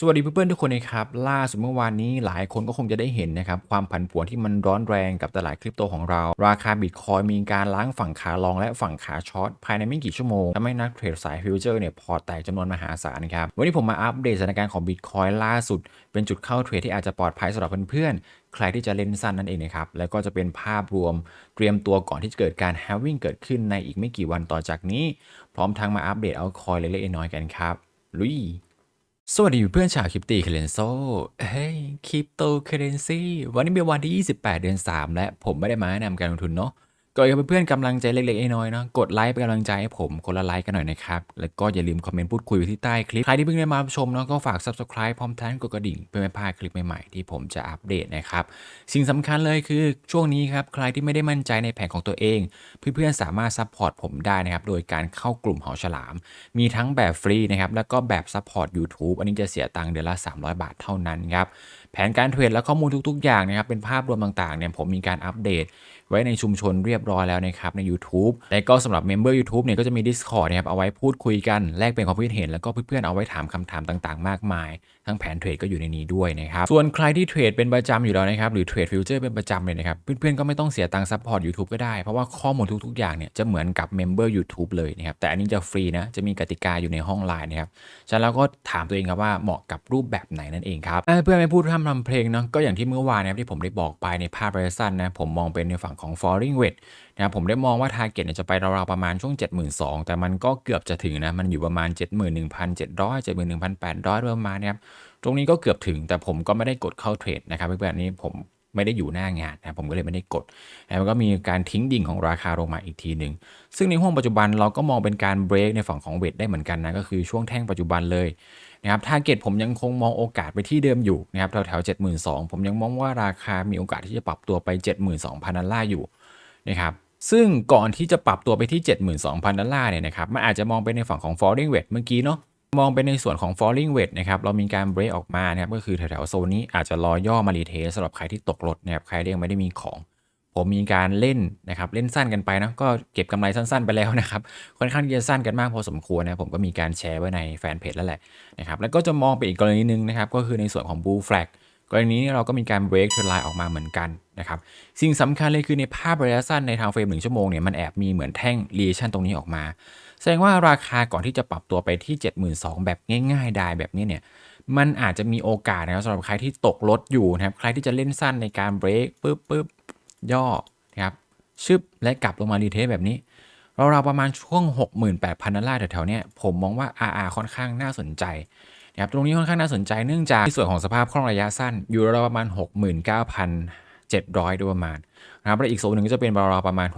สวัสดีเพื่อนๆทุกคนนะครับล่าสุดเมื่อวานนี้หลายคนก็คงจะได้เห็นนะครับความผันผวนที่มันร้อนแรงกับตลาดคริปโตของเรา ราคาบิตคอยมีการล้างฝั่งขาลองและฝั่งขาช็อตภายในไม่กี่ชั่วโมงทำให้นักเทรดสายฟิวเจอร์เนี่ยพอแตกจำนวนมหาศาลครับวันนี้ผมมาอัปเดตสถานการณ์ของบิตคอยล่าสุด เป็นจุดเข้าเทรดที่อาจจะปลอดภัยสำหรับเพื่อนๆใครที่จะเล่นสั้นนั่นเองนะครับแล้วก็จะเป็นภาพรวมเตรียมตัวก่อนที่จะเกิดการ halving เกิดขึ้นในอีกไม่กี่วันต่อจากนี้ พร้อมทั้งมาอัปเดตเอาคอยเล็กๆน้อยๆกันครับลุย สวัสดีเพื่อนชาวคริปตีเคเรนโซ เฮ้ยคริปโตเคเรนซีวันนี้เป็นวันที่ 28 เดือน 3 และผมไม่ได้มาแนะนำการลงทุนเนาะ ก็อยากให้เพื่อนๆกำลังใจเล็กๆน้อยๆเนาะกดไลค์เป็นกำลังใจให้ผมคนละไลค์กันหน่อยนะครับ แล้วก็อย่าลืมคอมเมนต์พูดคุยไว้ที่ใต้คลิป ใครที่เพิ่งได้มาชมเนาะก็ฝาก subscribe พร้อมทั้งกดกระดิ่ง เพื่อไม่พลาดคลิปใหม่ๆ ที่ผมจะอัปเดตนะครับ สิ่งสำคัญเลยคือช่วงนี้ครับใครที่ไม่ได้มั่นใจในแผนของตัวเอง เพื่อนๆสามารถซัพพอร์ตผมได้นะครับโดยการเข้ากลุ่มหอฉลาม มีทั้งแบบฟรีนะครับแล้วก็แบบซัพพอร์ต YouTube อันนี้จะเสียตังค์เดือนละ 300 บาทเท่านั้นครับแผนการเทรดและข้อมูลทุกๆ อย่างนะครับเป็นภาพรวมต่างๆเนี่ยผมมีการอัปเดต ไว้ในชุมชนเรียบร้อยแล้วนะครับใน YouTube และก็สำหรับเมมเบอร์ YouTube เนี่ยก็จะมี Discord นะครับเอาไว้พูดคุยกันแลกเปลี่ยนความคิดเห็นแล้วก็เพื่อนๆเอาไว้ถามคำถามต่างๆ มากมาย ทั้งแผนเทรดก็อยู่ในนี้ด้วยนะครับส่วนใครที่เทรดเป็นประจำอยู่แล้วนะครับหรือเทรดฟิวเจอร์เป็นประจำเลยนะครับเพื่อนๆก็ไม่ต้องเสียตังค์ซัพพอร์ต YouTube ก็ได้เพราะว่าข้อมูลทุกๆอย่างเนี่ยจะเหมือนกับเมมเบอร์ YouTube เลยนะครับแต่อันนี้จะฟรีนะจะมีกติกาอยู่ในห้องไลน์นะครับฉะนั้นเราก็ถามตัวเองครับว่าเหมาะกับรูปแบบไหนนั่นเองครับเพื่อไม่พูดทำทำเพลงเนาะก็อย่างที่เมื่อวานนะครับที่ผมได้บอกไปในภาพระยะสั้นนะผมมองเป็นในฝั่งของ falling wedge นะครับผมได้มองว่า t a r g e t เนี่ยจะไปราวๆประมาณช่วง 72,000 แต่มันก็เกือบจะถึงนะ มันอยู่ประมาณ 71,700 71,800โดยประมาณเนี้ยครับ ตรงนี้ก็เกือบถึง แต่ผมก็ไม่ได้กดเข้าเทรดนะครับเพื่อนๆนี้ผมไม่ได้อยู่หน้างานนะผมก็เลยไม่ได้กดแล้วก็มีการทิ้งดิ่งของราคาลงมาอีกทีหนึ่งซึ่งในห้วงปัจจุบันเราก็มองเป็นการเบรกในฝั่งของเวทได้เหมือนกันนะก็คือช่วงแท่งปัจจุบันเลย นะครับทาร์เก็ตผมยังคงมองโอกาสไปที่เดิมอยู่นะครับแถวแถว72,000ผมยังมองว่าราคามีโอกาสที่จะปรับตัวไป 72,000ดอลลาร์อยู่นะครับซึ่งก่อนที่จะปรับตัวไปที่ 72,000ดอลลาร์เนี่ยนะครับมันอาจจะมองไปในฝั่งของ falling wedge เมื่อกี้เนาะมองไปในส่วนของ falling wedge นะครับเรามีการ break ออกมานะครับก็คือแถวๆโซนนี้อาจจะรอย่อมารีเทสสำหรับใครที่ตกรถนะครับใครที่ยังไม่ได้มีของ ผมมีการเล่นนะครับเล่นสั้นกันไปนะก็เก็บกำไรสั้นๆไปแล้วนะครับค่อนข้างที่จะสั้นกันมากพอสมควรนะผมก็มีการแชร์ไว้ในแฟนเพจแล้วแหละนะครับแล้วก็จะมองไปอีกกรณีหนึ่งนะครับก็คือในส่วนของ bull flag กรณีนี้เราก็มีการ break trend line ออกมาเหมือนกันนะครับสิ่งสำคัญเลยคือในภาพระยะสั้นในทางเฟรมหนึ่งชั่วโมงเนี่ยมันแอบมีเหมือนแท่ง reaction ตรงนี้ออกมา แสดงว่าราคาก่อนที่จะปรับตัวไปที่ 72,000 แบบง่ายๆได้แบบนี้เนี่ยมันอาจจะมีโอกาสนะครับสำหรับใครที่ตกรถอยู่นะครับใครที่จะเล่นสั้นในการเบรกปึ๊บปึ๊บ ย่อนะครับชึบและกลับลงมารีเทสแบบนี้เราๆประมาณช่วง 68,000ดอลลาร์แถวๆเนี้ยผมมองว่า RR ค่อนข้างน่าสนใจนะครับตรงนี้ค่อนข้างน่าสนใจเนื่องจากในส่วนของสภาพคล่องระยะสั้น อยู่ราวประมาณ 69,700 โดยประมาณนะครับและอีกโซนหนึ่งก็จะเป็นราวๆประมาณ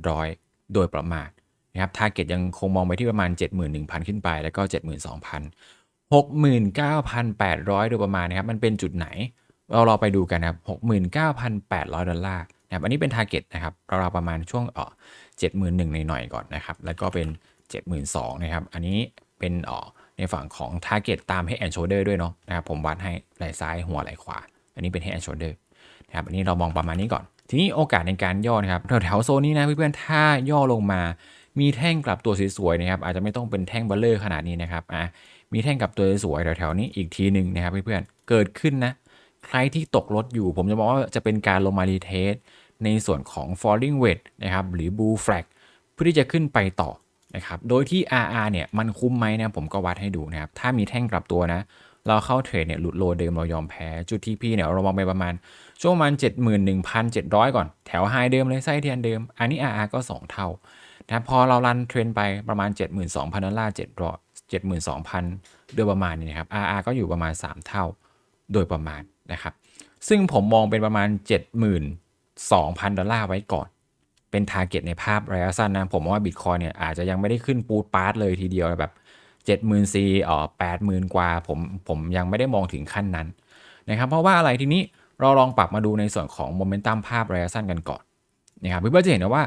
68,700 โดยประมาณนะครับทาร์เก็ตยังคงมองไปที่ประมาณ 71,000 ขึ้นไป แล้วก็ 72,000 69,800 โดยประมาณนะครับมันเป็นจุดไหน เราเราไปดูกันนะครับ69,800 ดอลลาร์นะครับอันนี้เป็นทาร์เก็ตนะครับเราประมาณช่วงเออ71,000หน่อยๆก่อนนะครับแล้วก็เป็น 72,000นะครับอันนี้เป็นเออในฝั่งของ Target ตาม Head and Shoulder ด้วยเนาะนะครับผมวัดให้ไหล่ซ้ายหัวไหล่ขวา อันนี้เป็น Head and Shoulder นะครับอันนี้เรามองประมาณนี้ก่อน ทีนี้โอกาสในการย่อนะครับแถวโซนนี้นะเพื่อนๆถ้าย่อลงมามีแท่งกลับตัวสวยๆนะครับอาจจะไม่ต้องเป็นแท่งเบลเลอร์ขนาดนี้นะครับอะมีแท่งกลับตัวสวยๆแถวๆนี้อีกทีหนึ่งนะครับเพื่อนๆเกิดขึ้นนะ ใครที่ตกรถอยู่ ผมจะบอกว่าจะเป็นการลงมารีเทสในส่วนของ falling wedge นะครับหรือ bull flag เพื่อที่จะขึ้นไปต่อนะครับโดยที่ RR เนี่ยมันคุ้มไหมนะผมก็วัดให้ดูนะครับถ้ามีแท่งกลับตัวนะ เราเข้าเทรดเนี่ยหลุดโลเดิมเรายอมแพ้ จุดที่พี่เนี่ยเรามองไปประมาณ ช่วงประมาณ 71,700 ก่อน แถวไฮเดิมเลยไส้เทียนเดิม อันนี้ RR ก็ 2 เท่านะครับพอเรารันเทรนไปประมาณ 72,000ดอลลาร์700 72,000 โดยประมาณนี้นะครับ RR ก็อยู่ประมาณ 3 เท่า โดยประมาณ นะครับ ซึ่งผมมองเป็นประมาณ 72,000 ดอลลาร์ไว้ก่อน เป็นทาร์เก็ตในภาพระยะสั้นนะ ผมว่าบิตคอยเนี่ยอาจจะยังไม่ได้ขึ้นปูดปาร์ตเลยทีเดียวแบบ70,000ซีอ๋อ80,000 กว่า ผมผมยังไม่ได้มองถึงขั้นนั้นนะครับ เพราะว่าอะไรทีนี้เราลองปรับมาดูในส่วนของโมเมนตัมภาพระยะสั้นกันก่อนนะครับเพื่อนๆจะเห็นนะว่า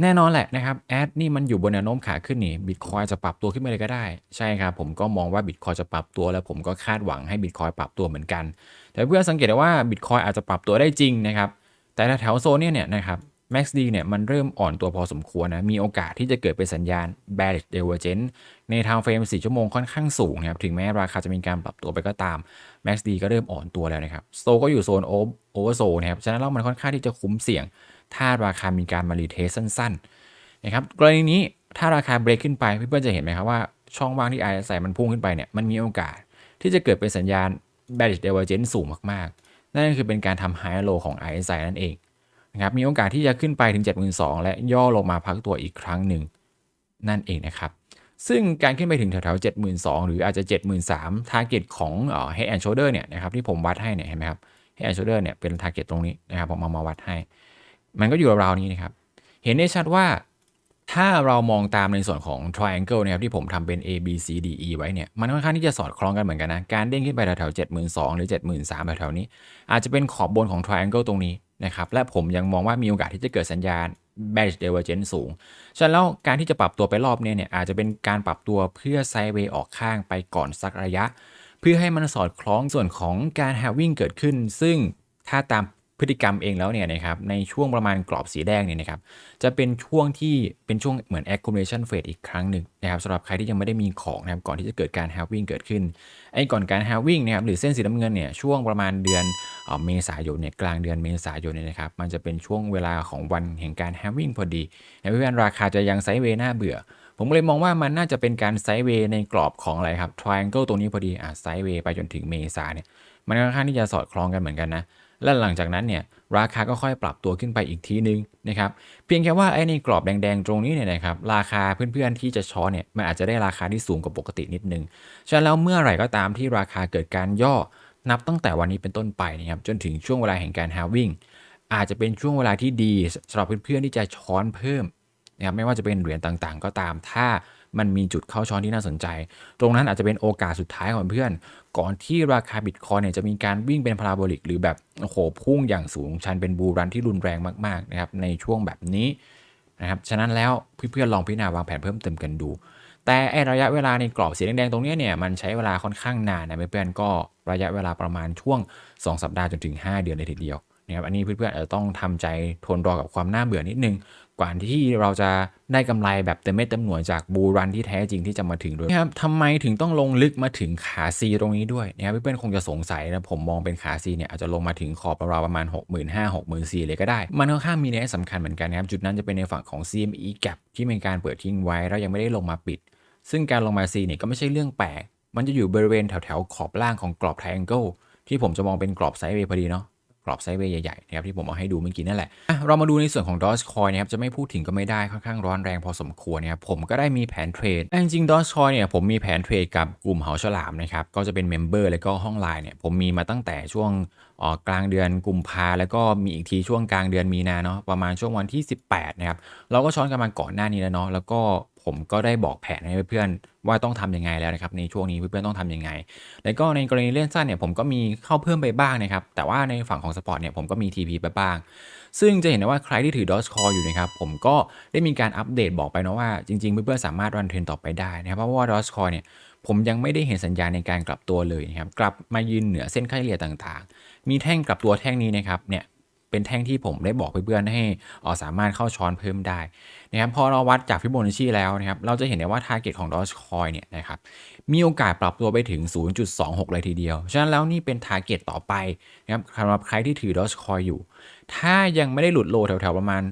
แน่นอนแหละนะครับแอดนี่มันอยู่บนแนวโน้มขาขึ้นนี่บิตคอยจะปรับตัวขึ้นมาเลยก็ได้ ใช่ครับ ผมก็มองว่าบิตคอยจะปรับตัว แล้วผมก็คาดหวังให้บิตคอยปรับตัวเหมือนกัน แต่เพื่อนสังเกตได้ว่าบิตคอยอาจจะปรับตัวได้จริงนะครับ แต่แถวโซนเนี่ยเนี่ยนะครับ MACD เนี่ยมันเริ่มอ่อนตัวพอสมควรนะ มีโอกาสที่จะเกิดเป็นสัญญาณ bearish divergence ในทางเฟรม 4 ชั่วโมงค่อนข้างสูงนะครับ ถึงแม้ราคาจะมีการปรับตัวไปก็ตาม MACD ก็เริ่มอ่อนตัวแล้วนะครับโซก็อยู่โซน oversold นะครับ ฉะนั้นแล้วมันค่อนข้างที่จะคุ้มเสี่ยง ถ้าราคามีการมารีเทสสั้นๆนะครับกรณีนี้ถ้าราคาเบรกขึ้นไปเพื่อนๆจะเห็นไหมครับว่าช่องว่างที่ RSI มันพุ่งขึ้นไปเนี่ยมันมีโอกาสที่จะเกิดเป็นสัญญาณ bearish divergence สูงมากๆ นั่นก็คือเป็นการทำ high low ของ RSI นั่นเองนะครับมีโอกาสที่จะขึ้นไปถึง 72,000 และย่อลงมาพักตัวอีกครั้งหนึ่งนั่นเองนะครับ ซึ่งการขึ้นไปถึงแถวๆ72,000 หรืออาจจะ 73,000 target ของเอ่อ head and shoulder เนี่ยนะครับที่ผมวัดให้เนี่ยเห็นไหมครับ head and shoulder เนี่ยเป็น target ตรงนี้นะครับผมเอามาวัดให้ มันก็อยู่ราวๆนี้นะครับ เห็นได้ชัดว่าถ้าเรามองตามในส่วนของ triangle นะครับที่ผมทำเป็น A B C D E ไว้เนี่ย มันค่อนข้างที่จะสอดคล้องกันเหมือนกันนะ การเด้งขึ้นไปแถวๆ72,000หรือ 73,000แถวๆนี้ อาจจะเป็นขอบบนของ triangle ตรงนี้นะครับ และผมยังมองว่ามีโอกาสที่จะเกิดสัญญาณ bearish divergence สูง ฉะนั้นแล้วการที่จะปรับตัวไปรอบนี้เนี่ยอาจจะเป็นการปรับตัวเพื่อไซด์เวย์ออกข้างไปก่อนสักระยะ เพื่อให้มันสอดคล้องส่วนของการ having เกิดขึ้น ซึ่งถ้าตาม พฤติกรรมเองแล้วเนี่ยนะครับในช่วงประมาณกรอบสีแดงเนี่ยนะครับจะเป็นช่วงที่เป็นช่วงเหมือน accumulation phase อีกครั้งหนึ่งนะครับสำหรับใครที่ยังไม่ได้มีของนะครับก่อนที่จะเกิดการ halving เกิดขึ้นไอ้ก่อนการ halving นะครับหรือเส้นสีน้ำเงินเนี่ยช่วงประมาณเดือนเมษายนเนี่ยกลางเดือนเมษายนเนี่ยนะครับมันจะเป็นช่วงเวลาของวันแห่งการ halving พอดีนะเพื่อนราคาจะยังไซด์เวย์น่าเบื่อผมเลยมองว่ามันน่าจะเป็นการไซด์เวย์ในกรอบของอะไรครับ triangle ตรงนี้พอดีอะไซด์เวย์ไปจนถึงเมษาเนี่ยมันค่อนข้างที่จะสอดคล้องกันเหมือนกันนะ และหลังจากนั้นเนี่ยราคาก็ค่อยปรับตัวขึ้นไปอีกทีนึงนะครับเพียงแค่ว่าไอ้ในกรอบแดงๆตรงนี้เนี่ยนะครับราคาเพื่อนๆที่จะช้อนเนี่ยมันอาจจะได้ราคาที่สูงกว่าปกตินิดนึงฉะนั้นแล้วเมื่อไหร่ก็ตามที่ราคาเกิดการย่อนับตั้งแต่วันนี้เป็นต้นไปนะครับจนถึงช่วงเวลาแห่งการ halving อาจจะเป็นช่วงเวลาที่ดีสำหรับเพื่อนๆที่จะช้อนเพิ่มนะครับไม่ว่าจะเป็นเหรียญต่างๆ ก็ตามถ้า มันมีจุดเข้าช้อนที่น่าสนใจ ตรงนั้นอาจจะเป็นโอกาสสุดท้ายของเพื่อน ก่อนที่ราคาบิตคอยเนี่ยจะมีการวิ่งเป็นพาราโบลิกหรือแบบโอ้โหพุ่งอย่างสูงชันเป็นบูรันที่รุนแรงมากๆนะครับในช่วงแบบนี้นะครับฉะนั้นแล้วเพื่อนๆลองพิจารณาวางแผนเพิ่มเติมกันดู แต่ไอระยะเวลาในกรอบสีแดงๆตรงนี้เนี่ยมันใช้เวลาค่อนข้างนานนะเพื่อนๆก็ระยะเวลาประมาณช่วง 2 สัปดาห์จนถึง 5 เดือนเลยทีเดียวนะครับอันนี้เพื่อนๆอาจจะต้องทำใจทนรอกับความน่าเบื่อนิดนึง ว่าที่เราจะได้กำไรแบบเต็มเม็ดเต็มหน่วยจากบูรันที่แท้จริงที่จะมาถึงด้วยนะครับทำไมถึงต้องลงลึกมาถึงขาซีตรงนี้ด้วยนะครับเพื่อนๆคงจะสงสัยนะผมมองเป็นขาซีเนี่ยอาจจะลงมาถึงขอบราวๆประมาณ 6 5 0 0 0 6 4 0 0 0เลยก็ได้ มันค่อนข้างมีนัยสำคัญเหมือนกันนะครับจุดนั้นจะเป็นในฝั่งของ CME gap ที่เป็นการเปิดทิ้งไว้แล้วยังไม่ได้ลงมาปิด ซึ่งการลงมาซีเนี่ยก็ไม่ใช่เรื่องแปลกมันจะอยู่บริเวณแถวๆขอบล่างของกรอบ triangle ที่ผมจะมองเป็นกรอบไซด์เวย์พอดีเนาะ กรอบไซด์เวย์ใหญ่ๆนะครับที่ผมเอาให้ดูเมื่อกี้นั่นแหละะเรามาดูในส่วนของ Dogecoin นะครับจะไม่พูดถึงก็ไม่ได้ค่อนข้างร้อนแรงพอสมควรนะครับผมก็ได้มีแผนเทรดแต่จริงๆ Dogecoin เนี่ยผมมีแผนเทรดกับกลุ่มเหาฉลามนะครับก็จะเป็นเมมเบอร์แล้วก็ห้องไลน์เนี่ยผมมีมาตั้งแต่ช่วงออกลางเดือนกุมภาแล้วก็มีอีกทีช่วงกลางเดือนมีนาเนาะประมาณช่วงวันที่ 18นะครับเราก็ช้อนกันมาก่อนหน้านี้แล้วเนาะแล้วก็ ผมก็ได้บอกแผนให้เพื่อนๆว่าต้องทำยังไงแล้วนะครับในช่วงนี้เพื่อนๆต้องทำยังไง แล้วก็ในกรณีเล่นสั้นเนี่ยผมก็มีเข้าเพิ่มไปบ้างนะครับแต่ว่าในฝั่งของสปอร์ตเนี่ยผมก็มี TP ไปบ้าง ซึ่งจะเห็นได้ว่าใครที่ถือ Dogecoin อยู่นะครับผมก็ได้มีการอัปเดตบอกไปนะว่าจริงๆ เพื่อนๆสามารถรันเทรนต่อไปได้นะครับเพราะว่า Dogecoin เนี่ยผมยังไม่ได้เห็นสัญญาณในการกลับตัวเลยนะครับกลับมายืนเหนือเส้นค่าเฉลี่ยต่างๆ มีแท่งกลับตัวแท่งนี้นะครับเนี่ยเป็นแท่งที่ผมได้บอกเพื่อนๆให้ออสามารถเข้าช้อนเพิ่มได้ นะครับพอเราวัดจากฟิโบนัชชีแล้วนะครับเราจะเห็นได้ว่า target ของ Dogecoin เนี่ยนะครับมีโอกาสปรับตัวไปถึง 0.26 เลยทีเดียว ฉะนั้นแล้วนี่เป็น target ต่อไปนะครับสำหรับใครที่ถือ Dogecoin อยู่ ถ้ายังไม่ได้หลุดโลแถวๆประมาณ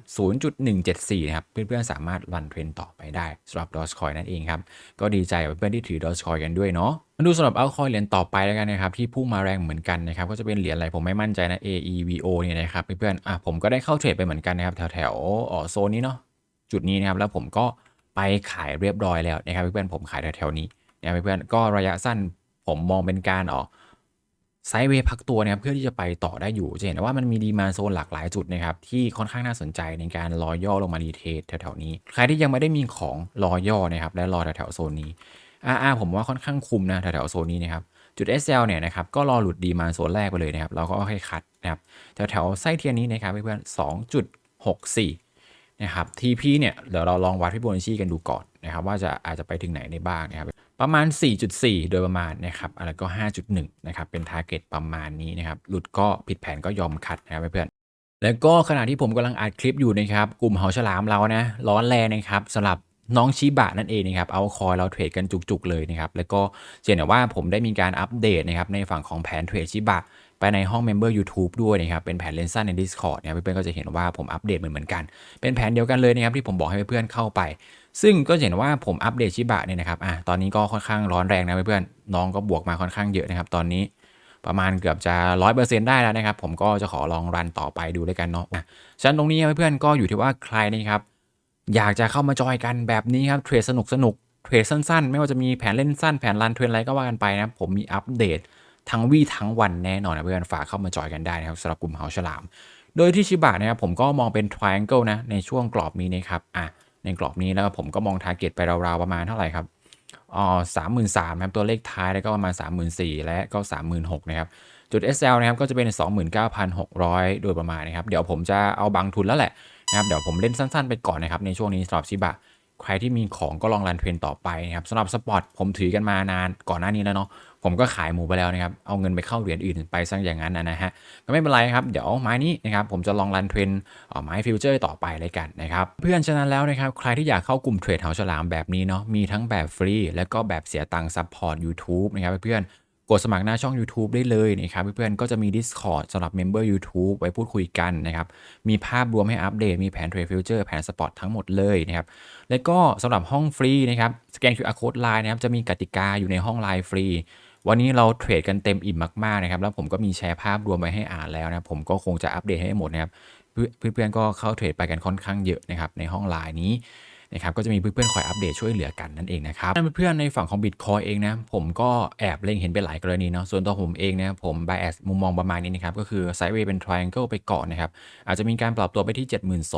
0.174 นะครับเพื่อนๆสามารถรันเทรนต่อไปได้สำหรับ Dogecoin นั่นเองครับก็ดีใจกับเพื่อนที่ถือ Dogecoin กันด้วยเนาะมาดูสำหรับ altcoin เหรียญต่อไปแล้วกันนะครับที่พุ่งมาแรงเหมือนกันนะครับก็จะเป็นเหรียญอะไรผมไม่มั่นใจนะ AEVO เนี่ยนะครับเพื่อนๆอะผมก็ได้เข้าเทรดไปเหมือนกันนะครับแถวๆโซนนี้เนาะ จุดนี้นะครับแล้วผมก็ไปขายเรียบร้อยแล้วนะครับเพื่อนผมขายแถวๆนี้นะครับเพื่อนก็ระยะสั้นผมมองเป็นการออกไซด์เวย์พักตัวนะครับเพื่อที่จะไปต่อได้อยู่ จะเห็นว่ามันมีดีมาโซนหลากหลายจุดนะครับที่ค่อนข้างน่าสนใจในการรอย่อลงมารีเทสแถวๆนี้ ใครที่ยังไม่ได้มีของรอย่อนะครับและรอแถวๆโซนนี้ RR ผมว่าค่อนข้างคุมนะแถวๆโซนนี้นะครับจุด SL เนี่ยนะครับก็รอหลุดดีมาโซนแรกไปเลยนะครับเราก็ค่อยคัดนะครับแถวๆไส้เทียนนี้นะครับเพื่อนๆ2.64 นะครับ TP เนี่ยเดี๋ยวเราลองวัดฟิโบนัชชีกันดูก่อนนะครับ ว่าจะอาจจะไปถึงไหนได้บ้างนะครับ ประมาณ 4.4 โดยประมาณนะครับแล้วก็ 5.1 นะครับ เป็น target ประมาณนี้นะครับ หลุดก็ผิดแผนก็ยอมคัดนะครับเพื่อนแล้วก็ขณะที่ผมกำลังอัดคลิปอยู่นะครับ กลุ่มเหาฉลามเรานะ ร้อนแรงนะครับสำหรับน้องชิบะนั่นเองนะครับ เอาคอยเราเทรดกันจุกๆเลยนะครับ แล้วก็เห็นว่าผมได้มีการอัปเดตนะครับในฝั่งของแผนเทรดชิบะ ไปในห้อง Member YouTube ด้วยนะครับ เป็นแผนเลนสั้นใน Discord นะครับเพื่อนๆก็จะเห็นว่าผมอัปเดตเหมือนเหมือนกัน เป็นแผนเดียวกันเลยนะครับที่ผมบอกให้เพื่อนๆเข้าไป ซึ่งก็เห็นว่าผมอัปเดตชิบะเนี่ยนะครับอะตอนนี้ก็ค่อนข้างร้อนแรงนะเพื่อนๆน้องก็บวกมาค่อนข้างเยอะนะครับตอนนี้ประมาณเกือบจะ 100%ได้แล้วนะครับ ผมก็จะขอลองรันต่อไปดูด้วยกันเนาะอะฉะนั้นตรงนี้เพื่อนๆก็อยู่ที่ว่าใครนะครับอยากจะเข้ามาจอยกันแบบนี้ครับเทรดสนุกสนุกเทรดสั้นๆ ไม่ว่าจะมีแผนเล่นสั้นแผนรันเทรนอะไรก็ว่ากันไปนะผมมีอัปเดต ทั้งวี่ทั้งวันแน่นอนนะเพื่อนฝากเข้ามาจอยกันได้นะครับสำหรับกลุ่มเหาฉลาม โดยที่ชิบะนะครับผมก็มองเป็น triangle นะในช่วงกรอบนี้นะครับอะในกรอบนี้แล้วผมก็มอง target ไปราวๆประมาณเท่าไหร่ครับอ๋อสามหมื่นสามครับตัวเลขท้ายแล้วก็ประมาณสามหมื่นสี่และก็สามหมื่นหกนะครับจุด SL นะครับก็จะเป็น 29,600 โดยประมาณนะครับ เดี๋ยวผมจะเอาบางทุนแล้วแหละนะครับเดี๋ยวผมเล่นสั้นๆไปก่อนนะครับในช่วงนี้สำหรับชิบะใครที่มีของก็ลองรันเทรนต่อไปนะครับสำหรับสปอร์ตผมถือกันมานานก่อนหน้านี้แล้วเนาะ ผมก็ขายหมูไปแล้วนะครับ เอาเงินไปเข้าเหรียญอื่นไปซะอย่างนั้นนะฮะ ก็ไม่เป็นไรครับ เดี๋ยวไม้นี้นะครับผมจะลองรันเทรนไม้ฟิวเจอร์ต่อไปเลยกันนะครับ เพื่อนฉะนั้นแล้วนะครับใครที่อยากเข้ากลุ่มเทรดเหาฉลามแบบนี้เนาะ มีทั้งแบบฟรี และก็แบบเสียตังค์ซัพพอร์ต YouTube นะครับเพื่อนกดสมัครหน้าช่อง YouTube ได้เลยนะครับเพื่อนๆก็จะมี Discord สำหรับ Member YouTube ไว้พูดคุยกันนะครับ มีภาพรวมให้อัปเดต มีแผนเทรดฟิวเจอร์แผนสปอร์ตทั้งหมดเลยนะครับ แล้วก็สำหรับห้องฟรีนะครับ สแกน QR Code Line นะครับ จะมีกติกาอยู่ในห้องไลน์ฟรี วันนี้เราเทรดกันเต็มอิ่มมากๆนะครับแล้วผมก็มีแชร์ภาพรวมไว้ให้อ่านแล้วนะผมก็คงจะอัปเดตให้หมดนะครับเพื่อนๆก็เข้าเทรดไปกันค่อนข้างเยอะนะครับในห้องไลน์นี้นะครับก็จะมีเพื่อนๆคอยอัปเดตช่วยเหลือกันนั่นเองนะครับเพื่อนๆในฝั่งของ Bitcoin เองนะผมก็แอบเล็งเห็นไปหลายกรณีเนาะส่วนตัวผมเองเนี่ยผม bias มุมมองประมาณนี้นะครับก็คือไซด์เวย์เป็น triangle ไปก่อนนะครับอาจจะมีการปรับตัวไปที่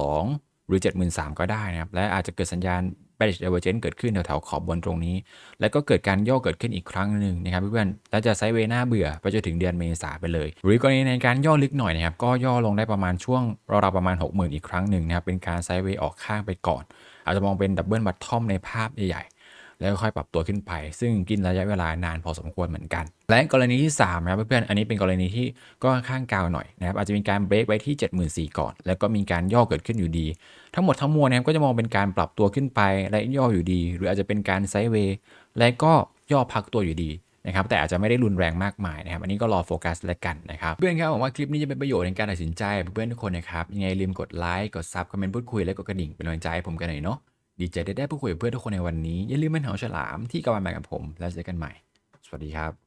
72,000หรือ 73,000 ก็ได้นะครับและอาจจะเกิดสัญญาณ bearish divergence เกิดขึ้นแถวๆขอบบนตรงนี้ แล้วก็เกิดการย่อเกิดขึ้นอีกครั้งหนึ่งนะครับเพื่อนๆแล้วจะไซด์เวย์หน้าเบื่อไปจนถึงเดือนเมษาไปเลย หรือกรณีในการย่อลึกหน่อยนะครับก็ย่อลงได้ประมาณช่วงราวๆประมาณ 60,000 อีกครั้งหนึ่งนะครับเป็นการไซด์เวย์ออกข้างไปก่อน อาจจะมองเป็นดับเบิลบัตทอมในภาพใหญ่ แล้วค่อยปรับตัวขึ้นไป ซึ่งกินระยะเวลานานพอสมควรเหมือนกัน และกรณีที่3นะครับเพื่อนๆอันนี้เป็นกรณีที่ก็ค่อนข้างกาวหน่อยนะครับอาจจะมีการเบรกไว้ที่ 74,000ก่อน แล้วก็มีการย่อเกิดขึ้นอยู่ดี ทั้งหมดทั้งมวลนะครับก็จะมองเป็นการปรับตัวขึ้นไปและย่ออยู่ดี หรืออาจจะเป็นการไซด์เวย์และก็ย่อพักตัวอยู่ดีนะครับแต่อาจจะไม่ได้รุนแรงมากมายนะครับอันนี้ก็รอโฟกัสแล้วกันนะครับเพื่อนครับหวังว่าคลิปนี้จะเป็นประโยชน์ในการตัดสินใจเพื่อนๆทุกคนนะครับยังไงลืมกดไลค์กดซับคอมเมนต์พูดคุยและกดกระดิ่งเป็นกำลังใจให้ผมกันหน่อยเนาะ ดีใจได้ได้พูดคุยกับเพื่อนทุกคนในวันนี้ อย่าลืมเป็นเหาฉลามที่กำลังมากับผม แล้วเจอกันใหม่ สวัสดีครับ